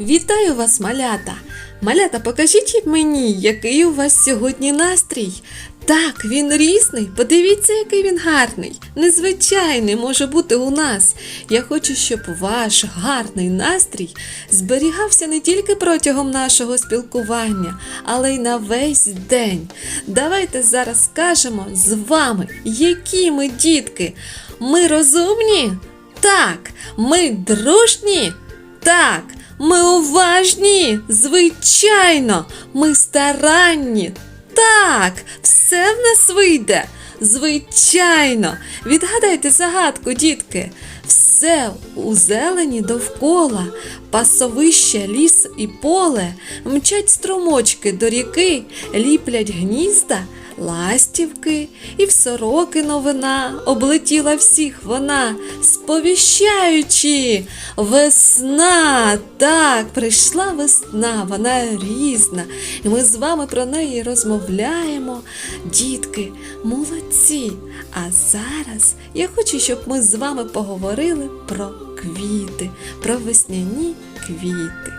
Вітаю вас, малята! Малята, покажіть мені, який у вас сьогодні настрій. Так, він різний. Подивіться, який він гарний. Незвичайний може бути у нас. Я хочу, щоб ваш гарний настрій зберігався не тільки протягом нашого спілкування, але й на весь день. Давайте зараз скажемо з вами, які ми дітки. Ми розумні? Так, ми дружні? Так, ми уважні, звичайно, ми старанні. Так, все в нас вийде. Звичайно. Відгадайте загадку, дітки. Все у зелені довкола, пасовище, ліс і поле, мчать струмочки до ріки, ліплять гнізда, ластівки, і в сороки новина облетіла всіх вона, сповіщаючи весна. Так, прийшла весна, вона різна. І ми з вами про неї розмовляємо. Дітки, молодці. А зараз я хочу, щоб ми з вами поговорили про квіти, про весняні квіти.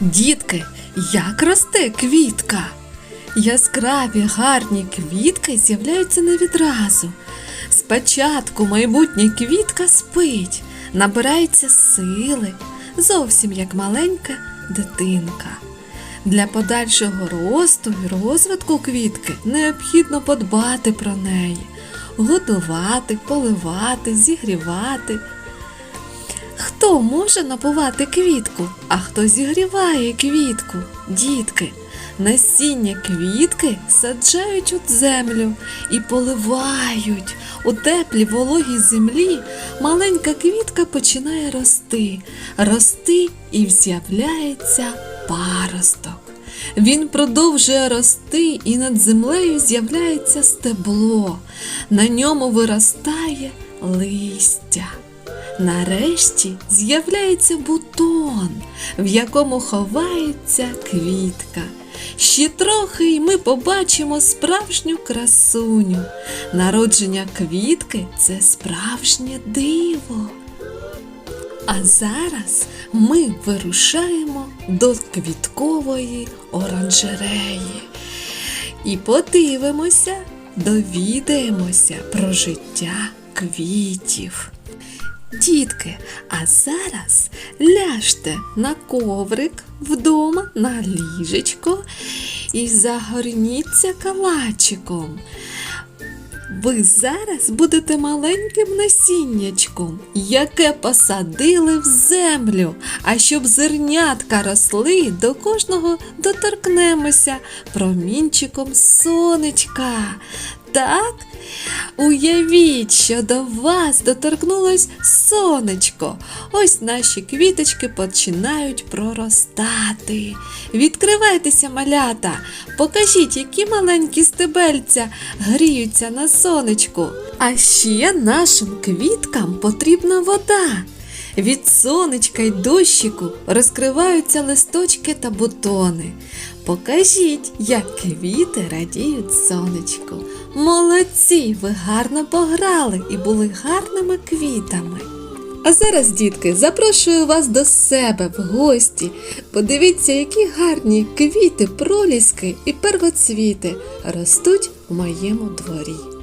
Дітки, як росте квітка? Яскраві гарні квітки з'являються не відразу. Спочатку майбутня квітка спить, набирається сили, зовсім як маленька дитинка. Для подальшого росту і розвитку квітки необхідно подбати про неї, годувати, поливати, зігрівати. Хто може напувати квітку, а хто зігріває квітку? Дітки. Насіння квітки саджають у землю і поливають. У теплій вологій землі маленька квітка починає рости, рости і з'являється паросток. Він продовжує рости, і над землею з'являється стебло. На ньому виростає листя. Нарешті з'являється бутон, в якому ховається квітка. Ще трохи й ми побачимо справжню красуню. Народження квітки це справжнє диво. А зараз ми вирушаємо до квіткової оранжереї і подивимося, довідаємося про життя квітів. Дітки, а зараз ляжте на коврик вдома на ліжечко і загорніться калачиком. Ви зараз будете маленьким насіннячком, яке посадили в землю. А щоб зернятка росли, до кожного доторкнемося промінчиком сонечка. Так, уявіть, що до вас доторкнулось сонечко. Ось наші квіточки починають проростати. Відкривайтеся, малята, покажіть, які маленькі стебельця гріються на сонечку. А ще нашим квіткам потрібна вода. Від сонечка й дощику розкриваються листочки та бутони. Покажіть, як квіти радіють сонечку. Молодці, ви гарно пограли і були гарними квітами. А зараз, дітки, запрошую вас до себе в гості. Подивіться, які гарні квіти, проліски і первоцвіти ростуть у моєму дворі.